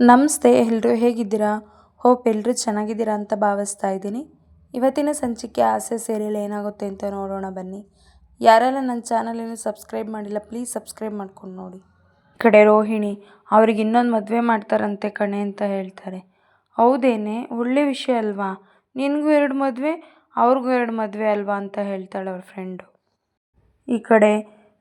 ನಮಸ್ತೆ ಎಲ್ಲರೂ ಹೇಗಿದ್ದೀರಾ? ಹೋಪ್ ಎಲ್ಲರೂ ಚೆನ್ನಾಗಿದ್ದೀರಾ ಅಂತ ಭಾವಿಸ್ತಾ ಇದ್ದೀನಿ. ಇವತ್ತಿನ ಸಂಚಿಕೆ ಆಸೆ ಸೇರಿಲ್ಲ ಏನಾಗುತ್ತೆ ಅಂತ ನೋಡೋಣ ಬನ್ನಿ. ಯಾರೆಲ್ಲ ನನ್ನ ಚಾನಲಿನ ಸಬ್ಸ್ಕ್ರೈಬ್ ಮಾಡಿಲ್ಲ, ಪ್ಲೀಸ್ ಸಬ್ಸ್ಕ್ರೈಬ್ ಮಾಡ್ಕೊಂಡು ನೋಡಿ. ಈ ಕಡೆ ರೋಹಿಣಿ, ಅವ್ರಿಗೆ ಇನ್ನೊಂದು ಮದುವೆ ಮಾಡ್ತಾರಂತೆ ಕಣೆ ಅಂತ ಹೇಳ್ತಾರೆ. ಹೌದೇನೆ? ಒಳ್ಳೆ ವಿಷಯ ಅಲ್ವಾ? ನಿನಗೂ ಎರಡು ಮದುವೆ, ಅವ್ರಿಗೂ ಎರಡು ಮದುವೆ ಅಲ್ವಾ ಅಂತ ಹೇಳ್ತಾಳೆ ಅವ್ರ ಫ್ರೆಂಡು ಈ ಕಡೆ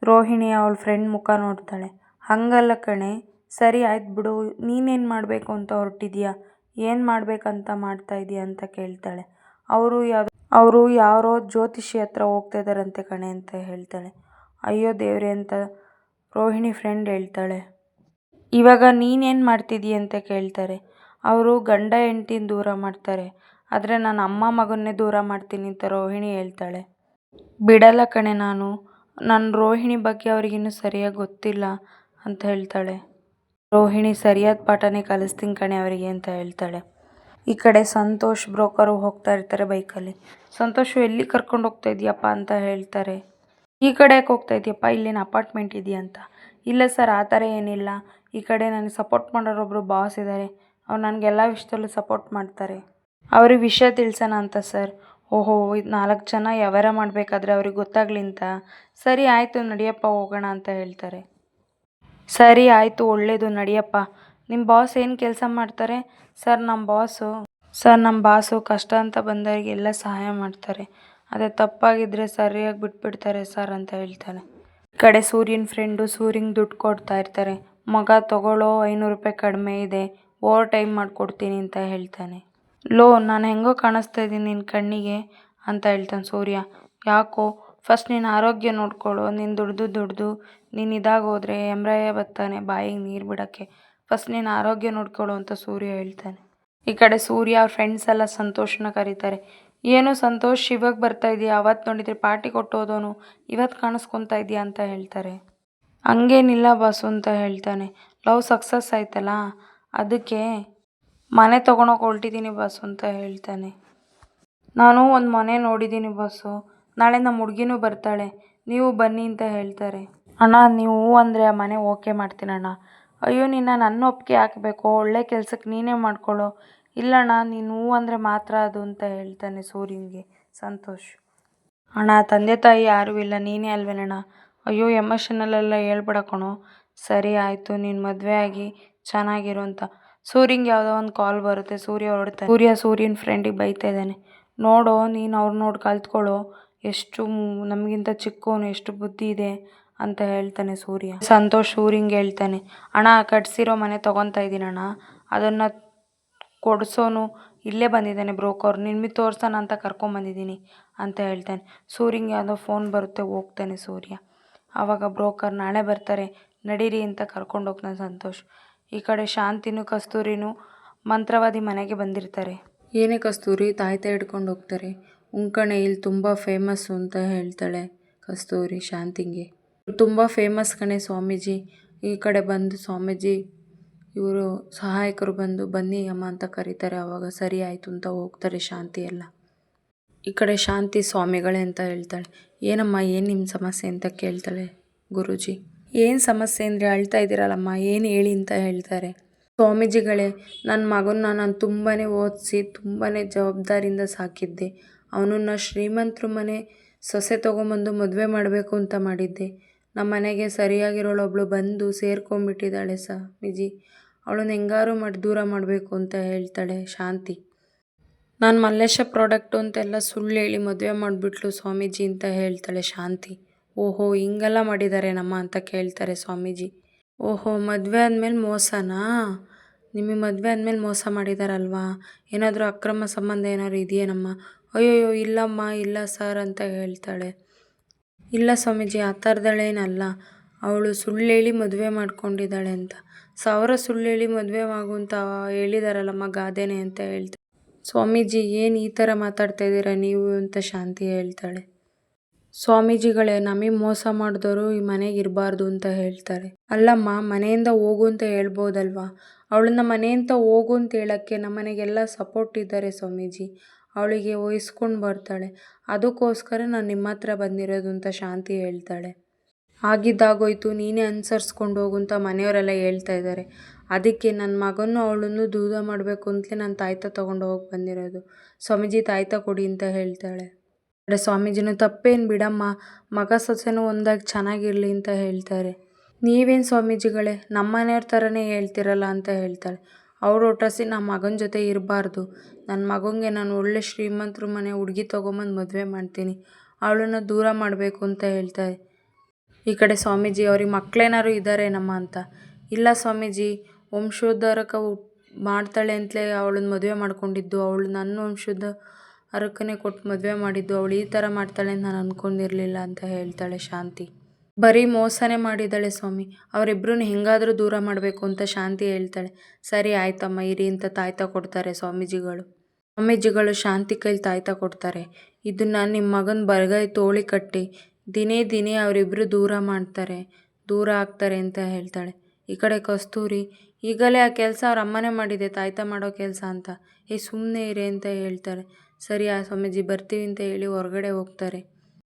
ರೋಹಿಣಿ ಅವಳ ಫ್ರೆಂಡ್ ಮುಖ ನೋಡ್ತಾಳೆ. ಹಂಗಲ್ಲ ಕಣೆ. ಸರಿ ಆಯ್ತು ಬಿಡು, ನೀನೇನು ಮಾಡಬೇಕು ಅಂತ ಹೊರಟಿದ್ಯಾ? ಏನು ಮಾಡಬೇಕಂತ ಮಾಡ್ತಾ ಇದೀಯ ಅಂತ ಕೇಳ್ತಾಳೆ. ಅವರು ಯಾವ ಅವರು ಯಾರೋ ಜ್ಯೋತಿಷಿ ಹತ್ರ ಹೋಗ್ತಾ ಇದ್ದಾರಂತೆ ಕಣೆ ಅಂತ ಹೇಳ್ತಾಳೆ. ಅಯ್ಯೋ ದೇವ್ರೆ ಅಂತ ರೋಹಿಣಿ ಫ್ರೆಂಡ್ ಹೇಳ್ತಾಳೆ. ಇವಾಗ ನೀನೇನು ಮಾಡ್ತಿದ್ದೀಯ ಅಂತ ಕೇಳ್ತಾರೆ. ಅವರು ಗಂಡ ಹೆಂಡ್ತಿನ ದೂರ ಮಾಡ್ತಾರೆ. ಆದರೆ ನಾನು ಅಮ್ಮ ಮಗನ್ನೇ ದೂರ ಮಾಡ್ತೀನಿ ಅಂತ ರೋಹಿಣಿ ಹೇಳ್ತಾಳೆ. ಬಿಡಲ್ಲ ಕಣೆ ನಾನು. ನನ್ನ ರೋಹಿಣಿ ಬಗ್ಗೆ ಅವ್ರಿಗಿನ್ನೂ ಸರಿಯಾಗಿ ಗೊತ್ತಿಲ್ಲ ಅಂತ ಹೇಳ್ತಾಳೆ. ರೋಹಿಣಿ ಸರಿಯಾದ ಪಾಠನೇ ಕಲಿಸ್ತೀನಿ ಕಣೆ ಅವರಿಗೆ ಅಂತ ಹೇಳ್ತಾಳೆ. ಈ ಕಡೆ ಸಂತೋಷ್ ಬ್ರೋಕರು ಹೋಗ್ತಾ ಇರ್ತಾರೆ ಬೈಕಲ್ಲಿ. ಸಂತೋಷು, ಎಲ್ಲಿ ಕರ್ಕೊಂಡು ಹೋಗ್ತಾ ಇದೀಯಪ್ಪ ಅಂತ ಹೇಳ್ತಾರೆ. ಈ ಕಡೆ ಯಾಕೆ ಹೋಗ್ತಾ ಇದೆಯಪ್ಪ ಇಲ್ಲೇನು ಅಪಾರ್ಟ್ಮೆಂಟ್ ಇದೆಯಾ ಅಂತ. ಇಲ್ಲ ಸರ್, ಆ ಥರ ಏನಿಲ್ಲ. ಈ ಕಡೆ ನನಗೆ ಸಪೋರ್ಟ್ ಮಾಡೋರೊಬ್ಬರು ಬಾಸ್ ಇದ್ದಾರೆ. ಅವ್ರು ನನಗೆಲ್ಲ ವಿಷಯದಲ್ಲೂ ಸಪೋರ್ಟ್ ಮಾಡ್ತಾರೆ. ಅವ್ರಿಗೆ ವಿಷಯ ತಿಳಿಸೋಣ ಅಂತ ಸರ್. ಓಹೋ, ಇದು ನಾಲ್ಕು ಜನ ವ್ಯವಹಾರ ಮಾಡಬೇಕಾದ್ರೆ ಅವ್ರಿಗೆ ಗೊತ್ತಾಗ್ಲಿ ಅಂತ. ಸರಿ, ಆಯಿತು, ನಡಿಯಪ್ಪ, ಹೋಗೋಣ ಅಂತ ಹೇಳ್ತಾರೆ. ಸರಿ ಆಯಿತು ಒಳ್ಳೆಯದು ನಡಿಯಪ್ಪ. ನಿಮ್ಮ ಬಾಸ್ ಏನು ಕೆಲಸ ಮಾಡ್ತಾರೆ? ಸರ್ ನಮ್ಮ ಬಾಸು ಸರ್ ನಮ್ಮ ಬಾಸು ಕಷ್ಟ ಅಂತ ಬಂದವರಿಗೆಲ್ಲ ಸಹಾಯ ಮಾಡ್ತಾರೆ. ಅದೇ ತಪ್ಪಾಗಿದ್ದರೆ ಸರಿಯಾಗಿ ಬಿಟ್ಬಿಡ್ತಾರೆ ಸರ್ ಅಂತ ಹೇಳ್ತಾನೆ ಈ ಕಡೆ ಸೂರ್ಯನ ಫ್ರೆಂಡು ಸೂರ್ಯಂಗೆ ದುಡ್ಡು ಕೊಡ್ತಾ ಇರ್ತಾರೆ. ಮಗ, ತಗೊಳ್ಳೋ ಐನೂರು ರೂಪಾಯಿ ಕಡಿಮೆ ಇದೆ ಓವರ್ ಟೈಮ್ ಮಾಡಿಕೊಡ್ತೀನಿ ಅಂತ ಹೇಳ್ತಾನೆ. ಲೋ, ನಾನು ಹೆಂಗೋ ಕಾಣಿಸ್ತಾ ಇದ್ದೀನಿ ನಿನ್ನ ಕಣ್ಣಿಗೆ ಅಂತ ಹೇಳ್ತಾನೆ ಸೂರ್ಯ. ಯಾಕೋ ಫಸ್ಟ್ ನಿನ್ನ ಆರೋಗ್ಯ ನೋಡ್ಕೊಳ್ಳು ನೀನು ದುಡ್ದು ದುಡ್ದು, ನೀನು ಇದಾಗೋದ್ರೆ ಎಮ್ರಾಯ ಬರ್ತಾನೆ ಬಾಯಿಗೆ ನೀರು ಬಿಡೋಕ್ಕೆ. ಫಸ್ಟ್ ನೀನು ಆರೋಗ್ಯ ನೋಡ್ಕೊಳ್ಳು ಅಂತ ಸೂರ್ಯ ಹೇಳ್ತಾನೆ. ಈ ಕಡೆ ಸೂರ್ಯ ಅವ್ರ ಫ್ರೆಂಡ್ಸ್ ಎಲ್ಲ ಸಂತೋಷನ ಕರೀತಾರೆ. ಏನು ಸಂತೋಷ್ ಇವಾಗ ಬರ್ತಾ ಇದೆಯಾ? ಅವತ್ತು ನೋಡಿದರೆ ಪಾರ್ಟಿ ಕೊಟ್ಟೋದೋನು? ಇವತ್ತು ಕಾಣಿಸ್ಕೊತಾ ಇದೆಯಾ? ಅಂತ ಹೇಳ್ತಾರೆ. ಹಂಗೇನಿಲ್ಲ ಬಾಸು, ಅಂತ ಹೇಳ್ತಾನೆ. ಲವ್ ಸಕ್ಸಸ್ ಆಯ್ತಲ್ಲ? ಅದಕ್ಕೆ ಮನೆ ತೊಗೊಳಕ್ಕೆ ಹೊರಟಿದ್ದೀನಿ ಬಾಸು, ಅಂತ ಹೇಳ್ತಾನೆ. ನಾನು ಒಂದು ಮನೆ ನೋಡಿದ್ದೀನಿ ಬಾಸು. ನಾಳೆ ನಮ್ಮ ಹುಡುಗಿನೂ ಬರ್ತಾಳೆ. ನೀವು ಬನ್ನಿ ಅಂತ ಹೇಳ್ತಾರೆ. ಅಣ್ಣ, ನೀವು ಹ್ಞೂ ಅಂದರೆ ಆ ಮನೆ ಓಕೆ ಮಾಡ್ತೀನಣ್ಣ ಅಯ್ಯೋ, ನಿನ್ನ ನನ್ನ ಒಪ್ಪಿಗೆ ಹಾಕಬೇಕು. ಒಳ್ಳೆ ಕೆಲ್ಸಕ್ಕೆ ನೀನೇ ಮಾಡ್ಕೊಳ್ಳೋ. ಇಲ್ಲಣ್ಣ, ನೀನು ಹ್ಞೂ ಅಂದರೆ ಮಾತ್ರ ಅದು ಅಂತ ಹೇಳ್ತಾನೆ ಸೂರ್ಯನಿಗೆ. ಸಂತೋಷ್. ಅಣ್ಣ, ತಂದೆ ತಾಯಿ ಯಾರೂ ಇಲ್ಲ. ನೀನೇ ಅಲ್ವೇನಣ್ಣ? ಅಯ್ಯೋ, ಎಮೋಷನಲ್ಲೆಲ್ಲ ಹೇಳ್ಬೇಡ ಸರಿ ಆಯಿತು, ನೀನು ಮದುವೆ ಆಗಿ ಚೆನ್ನಾಗಿರು ಅಂತ. ಸೂರ್ಯಂಗೆ ಯಾವುದೋ ಒಂದು ಕಾಲ್ ಬರುತ್ತೆ. ಸೂರ್ಯ ಹೊರಡ್ತಾನೆ. ಸೂರ್ಯ ಸೂರ್ಯನ ಫ್ರೆಂಡಿಗೆ ಬೈತಾ ಇದ್ದಾನೆ. ನೋಡೋ, ನೀನು ಅವ್ರು ನೋಡಿ ಕಲ್ತ್ಕೊಳ್ಳೋ. ಎಷ್ಟು ನಮಗಿಂತ ಚಿಕ್ಕವನು ಎಷ್ಟು ಬುದ್ಧಿ ಇದೆ ಅಂತ ಹೇಳ್ತಾನೆ ಸೂರ್ಯ. ಸಂತೋಷ್ ಸೂರ್ಯಂಗೆ ಹೇಳ್ತಾನೆ, ಅಣ್ಣ, ಕಟ್ಸಿರೋ ಮನೆ ತೊಗೊತಾ ಇದ್ದೀನಣ್ಣ ಅದನ್ನು ಕೊಡಿಸೋನು ಇಲ್ಲೇ ಬಂದಿದ್ದಾನೆ ಬ್ರೋಕರ್. ನಿಮಗೆ ತೋರ್ಸೋಣ ಅಂತ ಕರ್ಕೊಂಬಂದಿದ್ದೀನಿ ಅಂತ ಹೇಳ್ತಾನೆ. ಸೂರ್ಯಂಗೆ ಯಾವುದೋ ಫೋನ್ ಬರುತ್ತೆ, ಹೋಗ್ತಾನೆ ಸೂರ್ಯ. ಆವಾಗ ಬ್ರೋಕರ್, ನಾಳೆ ಬರ್ತಾರೆ, ನಡೀರಿ ಅಂತ ಕರ್ಕೊಂಡು ಹೋಗ್ತಾನೆ ಸಂತೋಷ್. ಈ ಕಡೆ ಶಾಂತಿನೂ ಕಸ್ತೂರಿನೂ ಮಂತ್ರವಾದಿ ಮನೆಗೆ ಬಂದಿರ್ತಾರೆ. ಏನೇ ಕಸ್ತೂರಿ, ತಾಯ್ತ ಹಿಡ್ಕೊಂಡು ಹೋಗ್ತಾರೆ. ಉಂಕಣೆ ಇಲ್ಲಿ ತುಂಬ ಫೇಮಸ್ಸು ಅಂತ ಹೇಳ್ತಾಳೆ ಕಸ್ತೂರಿ ಶಾಂತಿಗೆ. ತುಂಬ ಫೇಮಸ್ ಕಣೆ ಸ್ವಾಮೀಜಿ. ಈ ಕಡೆ ಬಂದು ಸ್ವಾಮೀಜಿ, ಇವರು ಸಹಾಯಕರು ಬಂದು ಬನ್ನಿ ಅಮ್ಮ ಅಂತ ಕರೀತಾರೆ. ಆವಾಗ ಸರಿ ಆಯಿತು ಅಂತ ಹೋಗ್ತಾರೆ ಶಾಂತಿ ಎಲ್ಲ. ಈ ಕಡೆ ಶಾಂತಿ ಸ್ವಾಮಿಗಳೇ ಅಂತ ಹೇಳ್ತಾಳೆ. ಏನಮ್ಮ, ಏನು ನಿಮ್ಮ ಸಮಸ್ಯೆ ಅಂತ ಕೇಳ್ತಾಳೆ ಗುರುಜಿ. ಏನು ಸಮಸ್ಯೆ ಅಂದರೆ ಅಳ್ತಾ ಇದ್ದೀರಲ್ಲಮ್ಮ, ಏನು ಹೇಳಿ ಅಂತ ಹೇಳ್ತಾರೆ. ಸ್ವಾಮೀಜಿಗಳೇ ನನ್ನ ಮಗನ್ನ ನಾನು ತುಂಬಾ ಓದಿಸಿ ತುಂಬಾ ಜವಾಬ್ದಾರಿಯಿಂದ ಸಾಕಿದ್ದೆ. ಅವನನ್ನು ಶ್ರೀಮಂತರ ಮನೆ ಸೊಸೆ ತೊಗೊಂಬಂದು ಮದುವೆ ಮಾಡಬೇಕು ಅಂತ ಮಾಡಿದ್ದೆ. ನಮ್ಮ ಮನೆಗೆ ಸರಿಯಾಗಿರೋಳೊಬ್ಳು ಬಂದು ಸೇರ್ಕೊಂಡ್ಬಿಟ್ಟಿದ್ದಾಳೆ ಸ್ವಾಮೀಜಿ ಅವಳನ್ನ ಹೆಂಗಾರು ಮಾಡಿ ದೂರ ಮಾಡಬೇಕು ಅಂತ ಹೇಳ್ತಾಳೆ ಶಾಂತಿ. ನಾನು ಮಲ್ಲೇಶ ಪ್ರಾಡಕ್ಟು ಅಂತೆಲ್ಲ ಸುಳ್ಳು ಹೇಳಿ ಮದುವೆ ಮಾಡಿಬಿಟ್ಲು ಸ್ವಾಮೀಜಿ ಅಂತ ಹೇಳ್ತಾಳೆ ಶಾಂತಿ. ಓಹೋ, ಹಿಂಗೆಲ್ಲ ಮಾಡಿದ್ದಾರೆ ನಮ್ಮ ಅಂತ ಕೇಳ್ತಾರೆ ಸ್ವಾಮೀಜಿ. ಓಹೋ, ಮದುವೆ ಆದಮೇಲೆ ಮೋಸನಾ? ನಿಮಗೆ ಮದುವೆ ಆದಮೇಲೆ ಮೋಸ ಮಾಡಿದಾರಲ್ವಾ? ಏನಾದರೂ ಅಕ್ರಮ ಸಂಬಂಧ ಏನಾದ್ರು ಇದೆಯೇನಮ್ಮ? ಅಯ್ಯೋಯ್ಯೋ, ಇಲ್ಲಮ್ಮ, ಇಲ್ಲ ಸರ್ ಅಂತ ಹೇಳ್ತಾಳೆ. ಇಲ್ಲ ಸ್ವಾಮೀಜಿ, ಆ ಥರದಳೇನಲ್ಲ ಅವಳು ಸುಳ್ಳು ಹೇಳಿ ಮದುವೆ ಮಾಡ್ಕೊಂಡಿದ್ದಾಳೆ ಅಂತ. ಸಾವಿರ ಸುಳ್ಳು ಹೇಳಿ ಮದುವೆ ಆಗು ಅಂತ ಹೇಳಿದಾರಲ್ಲಮ್ಮ ಗಾದೆನೆ ಅಂತ ಹೇಳ್ತಾಳೆ ಸ್ವಾಮೀಜಿ, ಏನು ಈ ಥರ ಮಾತಾಡ್ತಾ ಇದ್ದೀರಾ? ನೀವು ಅಂತ ಶಾಂತಿ ಹೇಳ್ತಾಳೆ. ಸ್ವಾಮೀಜಿಗಳೇ ನಮಗೆ ಮೋಸ ಮಾಡಿದವರು ಈ ಮನೆಗೆ ಇರಬಾರ್ದು ಅಂತ ಹೇಳ್ತಾರೆ. ಅಲ್ಲಮ್ಮ, ಮನೆಯಿಂದ ಹೋಗು ಅಂತ ಹೇಳ್ಬೋದಲ್ವಾ? ಅವಳನ್ನ ಮನೆಯಿಂದ ಹೋಗು ಅಂತ ಹೇಳೋಕ್ಕೆ ನಮ್ಮ ಮನೆಗೆಲ್ಲ ಸಪೋರ್ಟ್ ಇದ್ದಾರೆ ಸ್ವಾಮೀಜಿ. ಅವಳಿಗೆ ವಹಿಸ್ಕೊಂಡು ಬರ್ತಾಳೆ. ಅದಕ್ಕೋಸ್ಕರ ನಾನು ನಿಮ್ಮ ಹತ್ರ ಬಂದಿರೋದು ಅಂತ ಶಾಂತಿ ಹೇಳ್ತಾಳೆ. ಆಗಿದ್ದಾಗೋಯ್ತು, ನೀನೇ ಅನುಸರಿಸ್ಕೊಂಡು ಹೋಗು ಅಂತ ಮನೆಯವರೆಲ್ಲ ಹೇಳ್ತಾ ಇದ್ದಾರೆ. ಅದಕ್ಕೆ ನನ್ನ ಮಗನೂ ಅವಳನ್ನು ದೂರ ಮಾಡಬೇಕು ಅಂತಲೇ ನಾನು ತಾಯ್ತ ತೊಗೊಂಡು ಹೋಗಿ ಬಂದಿರೋದು. ಸ್ವಾಮೀಜಿ, ತಾಯ್ತ ಕೊಡಿ ಅಂತ ಹೇಳ್ತಾಳೆ. ಕಡೆ ಸ್ವಾಮೀಜಿನೂ ತಪ್ಪೇನು ಬಿಡಮ್ಮ, ಮಗ ಸೊಸೆನೂ ಒಂದಾಗಿ ಚೆನ್ನಾಗಿರಲಿ ಅಂತ ಹೇಳ್ತಾರೆ. ನೀವೇನು ಸ್ವಾಮೀಜಿಗಳೇ, ನಮ್ಮ ಮನೆಯವ್ರ ಥರನೇ ಹೇಳ್ತಿರಲ್ಲ ಅಂತ ಹೇಳ್ತಾಳೆ ಅವ್ರು ಒಟ್ಟಾಸಿ ನಮ್ಮ ಮಗನ ಜೊತೆ ಇರಬಾರ್ದು. ನನ್ನ ಮಗನಿಗೆ ನಾನು ಒಳ್ಳೆ ಶ್ರೀಮಂತರ ಮನೆ ಹುಡುಗಿ ತೊಗೊಂಬಂದು ಮದುವೆ ಮಾಡ್ತೀನಿ. ಅವಳನ್ನು ದೂರ ಮಾಡಬೇಕು ಅಂತ ಹೇಳ್ತಾರೆ. ಈ ಕಡೆ ಸ್ವಾಮೀಜಿ, ಅವ್ರಿಗೆ ಮಕ್ಕಳೇನಾರು ಇದ್ದಾರೇನಮ್ಮ ಅಂತ? ಇಲ್ಲ ಸ್ವಾಮೀಜಿ, ವಂಶೋದ್ಧಾರಕ ಮಾಡ್ತಾಳೆ ಅಂತಲೇ ಅವಳನ್ನ ಮದುವೆ ಮಾಡ್ಕೊಂಡಿದ್ದು. ಅವಳು ನನ್ನ ವಂಶದ ಅರಕನೇ ಕೊಟ್ಟು ಮದುವೆ ಮಾಡಿದ್ದು ಅವಳು ಈ ಥರ ಮಾಡ್ತಾಳೆ ಅಂತ ನಾನು ಅಂದ್ಕೊಂಡಿರಲಿಲ್ಲ ಅಂತ ಹೇಳ್ತಾಳೆ ಶಾಂತಿ. ಬರೀ ಮೋಸನೇ ಮಾಡಿದ್ದಾಳೆ ಸ್ವಾಮಿ. ಅವರಿಬ್ಬರೂ ಹೆಂಗಾದರೂ ದೂರ ಮಾಡಬೇಕು ಅಂತ ಶಾಂತಿ ಹೇಳ್ತಾಳೆ. ಸರಿ ಆಯ್ತಮ್ಮ, ಇರಿ ಅಂತ ತಾಯ್ತಾ ಕೊಡ್ತಾರೆ ಸ್ವಾಮೀಜಿಗಳು. ಸ್ವಾಮೀಜಿಗಳು ಶಾಂತಿ ಕೈಲಿ ತಾಯ್ತಾ ಕೊಡ್ತಾರೆ. ಇದನ್ನು ನಿಮ್ಮ ಮಗನ ಬರಗೈ ತೋಳಿ ಕಟ್ಟಿ, ದಿನೇ ದಿನೇ ಅವರಿಬ್ಬರು ದೂರ ಮಾಡ್ತಾರೆ, ದೂರ ಆಗ್ತಾರೆ ಅಂತ ಹೇಳ್ತಾಳೆ. ಈ ಕಡೆ ಕಸ್ತೂರಿ, ಈಗಲೇ ಆ ಕೆಲಸ ಅವ್ರ ಅಮ್ಮನೇ ಮಾಡಿದೆ, ತಾಯ್ತಾ ಮಾಡೋ ಕೆಲಸ ಅಂತ. ಏ ಸುಮ್ಮನೆ ಇರಿ ಅಂತ ಹೇಳ್ತಾರೆ ಸರಿ ಆ ಸ್ವಾಮೀಜಿ, ಬರ್ತೀವಿ ಅಂತ ಹೇಳಿ ಹೊರಗಡೆ ಹೋಗ್ತಾರೆ.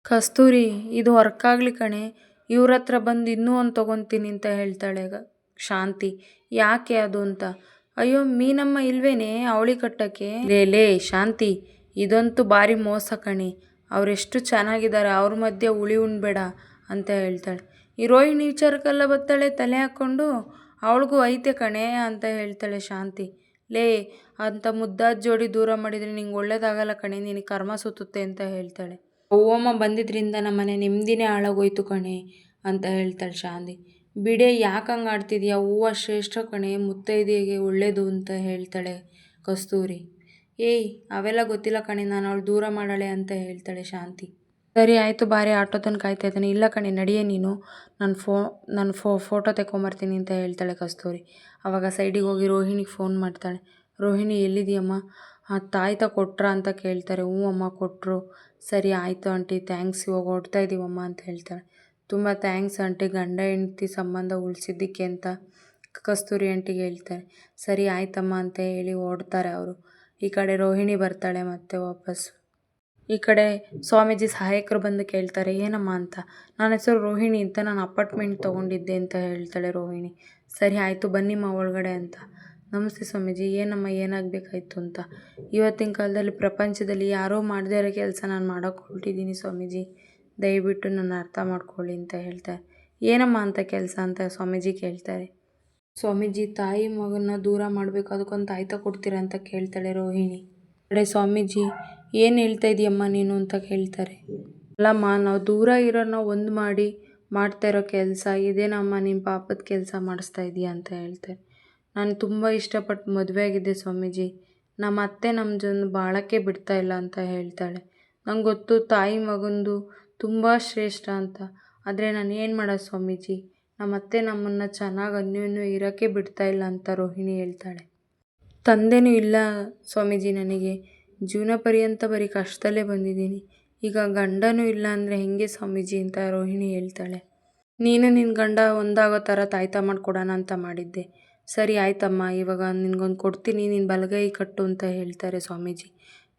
ಕಸ್ತೂರಿ, ಇದು ವರ್ಕ್ ಆಗಲಿ ಕಣೆ, ಇವ್ರ ಹತ್ರ ಬಂದು ಇನ್ನೂ ಒಂದು ತೊಗೊತೀನಿ ಅಂತ ಹೇಳ್ತಾಳೆ ಶಾಂತಿ. ಯಾಕೆ ಅದು ಅಂತ? ಅಯ್ಯೋ, ಮೀನಮ್ಮ ಇಲ್ವೇನೆ ಅವಳಿ ಕಟ್ಟಕ್ಕೆ? ಲೇ ಲೇ, ಶಾಂತಿ, ಇದಂತೂ ಭಾರಿ ಮೋಸ ಕಣೆ. ಅವರೆಷ್ಟು ಚೆನ್ನಾಗಿದ್ದಾರೆ, ಅವ್ರ ಮಧ್ಯೆ ಉಳಿ ಉಣ್ಬೇಡ ಅಂತ ಹೇಳ್ತಾಳೆ. ಈ ರೋಹಿಣಿ ವಿಚಾರಕ್ಕೆಲ್ಲ ಬತ್ತಾಳೆ ತಲೆ ಹಾಕ್ಕೊಂಡು, ಅವಳಿಗೂ ಐತೆ ಕಣೆ ಅಂತ ಹೇಳ್ತಾಳೆ ಶಾಂತಿ. ಲೇ, ಅಂತ ಮುದ್ದಾದ ಜೋಡಿ ದೂರ ಮಾಡಿದರೆ ನಿಂಗೆ ಒಳ್ಳೇದಾಗಲ್ಲ ಕಣೆ ನಿನಗೆ ಕರ್ಮ ಸುತ್ತುತ್ತೆ ಅಂತ ಹೇಳ್ತಾಳೆ. ಓಮ ಬಂದಿದ್ರಿಂದ ನಮ್ಮನೆ ನೆಮ್ಮದಿನೇ ಹಾಳಾಗೋಯ್ತು ಕಣೆ, ಅಂತ ಹೇಳ್ತಾಳೆ ಶಾಂತಿ. ಬಿಡೆ, ಯಾಕೆ ಹಂಗೆ ಆಡ್ತಿದ್ಯಾ? ಹೂವು ಶ್ರೇಷ್ಠ ಕಣೆ, ಮುತ್ತೈದೆಗೆ ಒಳ್ಳೇದು ಅಂತ ಹೇಳ್ತಾಳೆ ಕಸ್ತೂರಿ. ಏಯ್, ಅವೆಲ್ಲ ಗೊತ್ತಿಲ್ಲ ಕಣೆ, ನಾನು ಅವಳು ದೂರ ಮಾಡಾಳೆ ಅಂತ ಹೇಳ್ತಾಳೆ ಶಾಂತಿ. ಸರಿ ಆಯಿತು, ಬಾರಿ ಆಟೋ ತನಕ ಕಾಯ್ತಾ ಇದ್ದಾನೆ. ಇಲ್ಲ ಕಣೆ, ನಡಿಯೇ ನೀನು. ನಾನು ಫೋ ನಾನು ಫೋ, ಫೋಟೋ ತೆಕ್ಕೊಂಬರ್ತೀನಿ ಅಂತ ಹೇಳ್ತಾಳೆ ಕಸ್ತೂರಿ. ಆವಾಗ ಸೈಡಿಗೆ ಹೋಗಿ ರೋಹಿಣಿಗೆ ಫೋನ್ ಮಾಡ್ತಾಳೆ. ರೋಹಿಣಿ ಎಲ್ಲಿದೆಯಮ್ಮ ಆ ತಾಯ್ತ ಕೊಟ್ರಾ ಅಂತ ಕೇಳ್ತಾರೆ. ಹ್ಞೂ ಅಮ್ಮ ಕೊಟ್ಟರು ಸರಿ ಆಯಿತು ಆಂಟಿ, ಥ್ಯಾಂಕ್ಸ್. ಇವಾಗ ಓಡ್ತಾ ಇದ್ದೀವಮ್ಮ ಅಂತ ಹೇಳ್ತಾಳೆ. ತುಂಬ ಥ್ಯಾಂಕ್ಸ್ ಆಂಟಿ, ಗಂಡ ಹೆಂಡತಿ ಸಂಬಂಧ ಉಳಿಸಿದ್ದಕ್ಕೆ ಅಂತ ಕಸ್ತೂರಿ ಆಂಟಿಗೆ ಹೇಳ್ತಾರೆ ಸರಿ ಆಯ್ತಮ್ಮ ಅಂತ ಹೇಳಿ ಓಡ್ತಾರೆ ಅವರು. ಈ ಕಡೆ ರೋಹಿಣಿ ಬರ್ತಾಳೆ ಮತ್ತೆ ವಾಪಸ್ ಈ ಕಡೆ ಸ್ವಾಮೀಜಿ ಸಹಾಯಕರು ಬಂದು ಕೇಳ್ತಾರೆ, ಏನಮ್ಮ ಅಂತ? ನನ್ನ ಹೆಸರು ರೋಹಿಣಿ ಅಂತ ನಾನು ಅಪಾರ್ಟ್ಮೆಂಟ್ ತೊಗೊಂಡಿದ್ದೆ ಅಂತ ಹೇಳ್ತಾಳೆ ರೋಹಿಣಿ. ಸರಿ ಆಯಿತು ಬನ್ನಿಮ್ಮ ಒಳಗಡೆ ಅಂತ. ನಮಸ್ತೆ ಸ್ವಾಮೀಜಿ, ಏನಮ್ಮ ಏನಾಗಬೇಕಾಯ್ತು ಅಂತ? ಇವತ್ತಿನ ಕಾಲದಲ್ಲಿ ಪ್ರಪಂಚದಲ್ಲಿ ಯಾರೋ ಮಾಡದೇ ಇರೋ ಕೆಲಸ ನಾನು ಮಾಡೋಕ್ಕೆ ಹೊರಟಿದ್ದೀನಿ ಸ್ವಾಮೀಜಿ. ದಯವಿಟ್ಟು ನನ್ನ ಅರ್ಥ ಮಾಡ್ಕೊಳ್ಳಿ ಅಂತ ಹೇಳ್ತಾರೆ. ಏನಮ್ಮ ಅಂತ ಕೆಲಸ ಅಂತ ಸ್ವಾಮೀಜಿ ಕೇಳ್ತಾರೆ? ಸ್ವಾಮೀಜಿ, ತಾಯಿ ಮಗನ ದೂರ ಮಾಡಬೇಕು ಅದಕ್ಕೊಂದು ತಾಯ್ತ ಕೊಡ್ತೀರಾ ಅಂತ ಕೇಳ್ತಾಳೆ ರೋಹಿಣಿ. ಕಡೆ ಸ್ವಾಮೀಜಿ ಏನು ಹೇಳ್ತಾ ಇದೀಯಮ್ಮ ನೀನು ಅಂತ ಕೇಳ್ತಾರೆ. ಅಲ್ಲಮ್ಮ, ನಾವು ದೂರ ಇರೋನ ಒಂದು ಮಾಡಿ ಮಾಡ್ತಾ ಇರೋ ಕೆಲಸ, ಇದೇನಮ್ಮ ನಿಮ್ಮ ಪಾಪದ ಕೆಲಸ ಮಾಡಿಸ್ತಾ ಇದೀಯ ಅಂತ ಹೇಳ್ತಾರೆ. ನಾನು ತುಂಬ ಇಷ್ಟಪಟ್ಟು ಮದುವೆ ಆಗಿದ್ದೆ ಸ್ವಾಮೀಜಿ. ನಮ್ಮ ಅತ್ತೆ ನಮ್ಮ ಜನ ಬಾಳಕ್ಕೆ ಬಿಡ್ತಾ ಇಲ್ಲ ಅಂತ ಹೇಳ್ತಾಳೆ. ನಂಗೆ ಗೊತ್ತು ತಾಯಿ ಮಗಂದು ತುಂಬ ಶ್ರೇಷ್ಠ ಅಂತ. ಆದರೆ ನಾನು ಏನು ಮಾಡೋದು ಸ್ವಾಮೀಜಿ? ನಮ್ಮ ಅತ್ತೆ ನಮ್ಮನ್ನು ಚೆನ್ನಾಗಿ ಅನ್ಯೋನ್ಯ ಇರೋಕ್ಕೆ ಬಿಡ್ತಾ ಇಲ್ಲ ಅಂತ ರೋಹಿಣಿ ಹೇಳ್ತಾಳೆ. ತಂದೆನೂ ಇಲ್ಲ ಸ್ವಾಮೀಜಿ ನನಗೆ. ಜೀವನ ಪರ್ಯಂತ ಬರೀ ಕಷ್ಟದಲ್ಲೇ ಬಂದಿದ್ದೀನಿ. ಈಗ ಗಂಡನೂ ಇಲ್ಲ ಅಂದರೆ ಹೆಂಗೆ ಸ್ವಾಮೀಜಿ ಅಂತ ರೋಹಿಣಿ ಹೇಳ್ತಾಳೆ. ನೀನು ನಿನ್ನ ಗಂಡ ಒಂದಾಗೋ ಥರ ತಾಯ್ತ ಮಾಡಿಕೊಡೋಣ ಅಂತ ಮಾಡಿದ್ದೆ. ಸರಿ ಆಯ್ತಮ್ಮ, ಇವಾಗ ನಿನಗೊಂದು ಕೊಡ್ತೀನಿ ನಿನ್ನ ಬಲಗೈ ಕಟ್ಟು ಅಂತ ಹೇಳ್ತಾರೆ ಸ್ವಾಮೀಜಿ.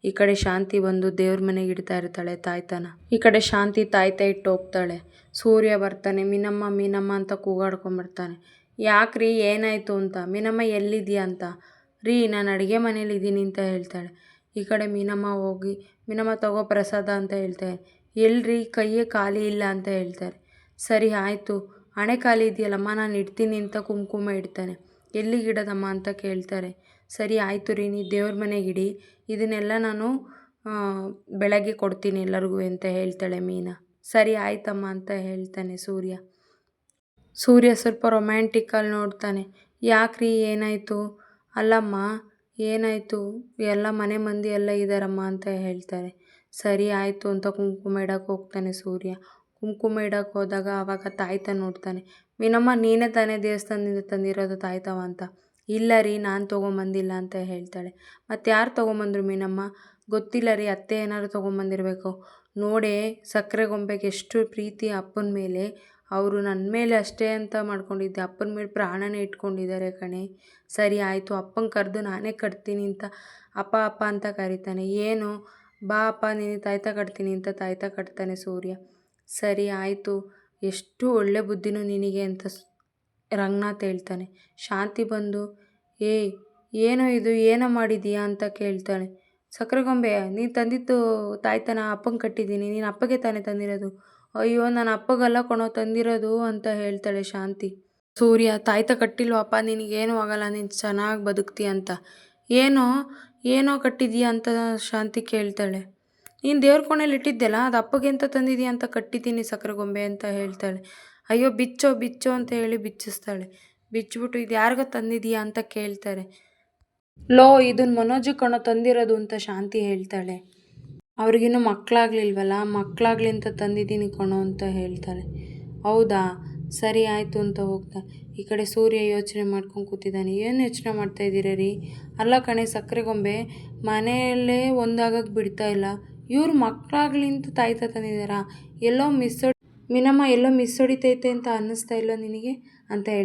ಈ ಕಡೆ ಶಾಂತಿ ಬಂದು ದೇವ್ರ ಮನೆಗೆ ಇಡ್ತಾ ಇರ್ತಾಳೆ ತಾಯ್ತನ. ಈ ಕಡೆ ಶಾಂತಿ ತಾಯ್ತ ಇಟ್ಟು ಹೋಗ್ತಾಳೆ. ಸೂರ್ಯ ಬರ್ತಾನೆ, ಮೀನಮ್ಮ ಮೀನಮ್ಮ ಅಂತ ಕೂಗಾಡ್ಕೊಂಬರ್ತಾನೆ ಯಾಕ್ರಿ, ಏನಾಯಿತು ಅಂತ, ಮೀನಮ್ಮ ಎಲ್ಲಿದ್ಯಾ ಅಂತ. ರೀ, ನಾನು ಅಡುಗೆ ಮನೇಲಿ ಇದ್ದೀನಿ ಅಂತ ಹೇಳ್ತಾಳೆ. ಈ ಕಡೆ ಮೀನಮ್ಮ ಹೋಗಿ, ಮೀನಮ್ಮ ತಗೋ ಪ್ರಸಾದ ಅಂತ ಹೇಳ್ತಾರೆ. ಎಲ್ರಿ ಕೈಯೇ ಖಾಲಿ ಇಲ್ಲ ಅಂತ ಹೇಳ್ತಾರೆ. ಸರಿ ಆಯಿತು, ಹಣೆ ಖಾಲಿ ಇದೆಯಲ್ಲಮ್ಮ, ನಾನು ಇಡ್ತೀನಿ ಅಂತ ಕುಂಕುಮ ಇಡ್ತಾನೆ. ಎಲ್ಲಿಗೆ ಇಡೋದಮ್ಮ ಅಂತ ಕೇಳ್ತಾರೆ. ಸರಿ ಆಯಿತು ರೀ, ನೀ ದೇವ್ರ ಮನೆಗೆ ಇಡಿ. ಇದನ್ನೆಲ್ಲ ನಾನು ಬೆಳಗ್ಗೆ ಕೊಡ್ತೀನಿ ಎಲ್ಲರಿಗೂ ಅಂತ ಹೇಳ್ತಾಳೆ ಮೀನಾ. ಸರಿ ಆಯ್ತಮ್ಮ ಅಂತ ಹೇಳ್ತಾನೆ ಸೂರ್ಯ. ಸೂರ್ಯ ಸ್ವಲ್ಪ ರೊಮ್ಯಾಂಟಿಕ್ಕಲ್ಲಿ ನೋಡ್ತಾನೆ. ಯಾಕ್ರಿ ಏನಾಯಿತು? ಅಲ್ಲಮ್ಮ ಏನಾಯಿತು? ಎಲ್ಲ ಮನೆ ಮಂದಿ ಎಲ್ಲ ಇದ್ದಾರಮ್ಮ ಅಂತ ಹೇಳ್ತಾರೆ. ಸರಿ ಆಯಿತು ಅಂತ ಕುಂಕುಮ ಇಡಕ್ಕೆ ಹೋಗ್ತಾನೆ ಸೂರ್ಯ. ಕುಂಕುಮ ಇಡಕ್ಕೆ ಹೋದಾಗ ಆವಾಗ ತಾಯ್ತ ನೋಡ್ತಾನೆ. ಮೀನಮ್ಮ ನೀನೇ ತಾನೇ ದೇವಸ್ಥಾನದಿಂದ ತಂದಿರೋದು ತಾಯ್ತವ ಅಂತ. ಇಲ್ಲ ರೀ, ನಾನು ತೊಗೊಂಬಂದಿಲ್ಲ ಅಂತ ಹೇಳ್ತಾಳೆ. ಮತ್ತು ಯಾರು ತೊಗೊಂಬಂದ್ರು ಮೀನಮ್ಮ ಗೊತ್ತಿಲ್ಲ ರೀ, ಅತ್ತೆ ಏನಾದ್ರು ತೊಗೊಂಬಂದಿರಬೇಕು. ನೋಡೇ, ಸಕ್ಕರೆ ಗೊಂಬೆಗೆ ಎಷ್ಟು ಪ್ರೀತಿ ಅಪ್ಪನ ಮೇಲೆ. ಅವರು ನನ್ನ ಮೇಲೆ ಅಷ್ಟೇ ಅಂತ ಮಾಡ್ಕೊಂಡಿದ್ದೆ. ಅಪ್ಪನ ಮೇಲೆ ಪ್ರಾಣನೇ ಇಟ್ಕೊಂಡಿದ್ದಾರೆ ಕಣೆ. ಸರಿ ಆಯಿತು ಅಪ್ಪಂಗೆ ಕರೆದು ನಾನೇ ಕಟ್ತೀನಿ ಅಂತ, ಅಪ್ಪ ಅಪ್ಪ ಅಂತ ಕರೀತಾನೆ. ಏನು? ಬಾ, ಅಪ್ಪ ನೀನು ತಾಯ್ತ ಕಟ್ತೀನಿ ಅಂತ ತಾಯ್ತ ಕಟ್ತಾನೆ ಸೂರ್ಯ. ಸರಿ ಆಯಿತು, ಎಷ್ಟು ಒಳ್ಳೆ ಬುದ್ಧಿನೂ ನಿನಗೆ ಅಂತ ರಂಗನಾಥ್ ಹೇಳ್ತಾನೆ. ಶಾಂತಿ ಬಂದು, ಏಯ್, ಏನೋ ಇದು, ಏನೋ ಮಾಡಿದೀಯಾ ಅಂತ ಕೇಳ್ತಾನೆ ಸಕ್ಕರೆಗೊಂಬೆ ನೀನು ತಂದಿದ್ದು ತಾಯ್ತನ ಅಪ್ಪಂಗೆ ಕಟ್ಟಿದ್ದೀನಿ, ನೀನು ಅಪ್ಪಗೆ ತಾನೇ ತಂದಿರೋದು. ಅಯ್ಯೋ, ನನ್ನ ಅಪ್ಪಗಲ್ಲ ಕಣೋ, ತಂದಿರೋದು ಅಂತ ಹೇಳ್ತಾಳೆ ಶಾಂತಿ. ಸೂರ್ಯ, ತಾಯ್ತ ಕಟ್ಟಿಲ್ವಪ್ಪ, ನಿನಗೇನು ಆಗಲ್ಲ, ನೀನು ಚೆನ್ನಾಗಿ ಬದುಕ್ತಿ ಅಂತ. ಏನೋ ಏನೋ ಕಟ್ಟಿದ್ಯಾ ಅಂತ ಶಾಂತಿ ಕೇಳ್ತಾಳೆ. ನೀನು ದೇವ್ರ ಕೋಣೆಲಿ ಇಟ್ಟಿದ್ದೆಲ್ಲ, ಅದು ಅಪ್ಪಗೆ ಅಂತ ತಂದಿದೀಯ ಅಂತ ಕಟ್ಟಿದ್ದೀನಿ ಸಕ್ಕರೆ ಗೊಂಬೆ ಅಂತ ಹೇಳ್ತಾಳೆ. ಅಯ್ಯೋ, ಬಿಚ್ಚೋ ಬಿಚ್ಚೋ ಅಂತ ಹೇಳಿ ಬಿಚ್ಚಿಸ್ತಾಳೆ. ಬಿಚ್ಚಿಬಿಟ್ಟು ಇದು ಯಾರಿಗೋ ತಂದಿದೀಯಾ ಅಂತ ಕೇಳ್ತಾರೆ. ಲೋ ಇದನ್ನ ಮನೋಜು ಕಣೋ, ತಂದಿರೋದು ಅಂತ ಶಾಂತಿ ಹೇಳ್ತಾಳೆ. ಅವ್ರಿಗಿನ್ನೂ ಮಕ್ಕಳಾಗ್ಲಿಲ್ವಲ್ಲ ಮಕ್ಕಳಾಗ್ಲಿ ಅಂತ ತಂದಿದ್ದೀನಿ ಕಣೋ ಅಂತ ಹೇಳ್ತಾರೆ. ಹೌದಾ? ಸರಿ ಆಯಿತು ಅಂತ ಹೋಗ್ತಾ ಈ ಕಡೆ ಸೂರ್ಯ ಯೋಚನೆ ಮಾಡ್ಕೊಂಡು ಕೂತಿದ್ದಾನೆ. ಏನು ಯೋಚನೆ ಮಾಡ್ತಾ ಇದ್ದೀರ ರೀ? ಅಲ್ಲ ಕಣೆ ಸಕ್ಕರೆ ಗೊಂಬೆ ಮನೆಯಲ್ಲೇ ಒಂದಾಗಕ್ಕೆ ಬಿಡ್ತಾ ಇಲ್ಲ. ಇವ್ರು ಮಕ್ಕಳಾಗ್ಲಿ ಅಂತ ತಾಯ್ತ ತಂದಿದ್ದಾರಾ? ಎಲ್ಲೋ ಮಿಸ್ ಮಿನಮ್ಮ ಎಲ್ಲೋ ಮಿಸ್ ಹೊಡಿತೈತೆ ಅಂತ ಅನ್ನಿಸ್ತಾ ಇಲ್ಲ ನಿನಗೆ? ಅಂತ ಹೇಳ್ತಾರೆ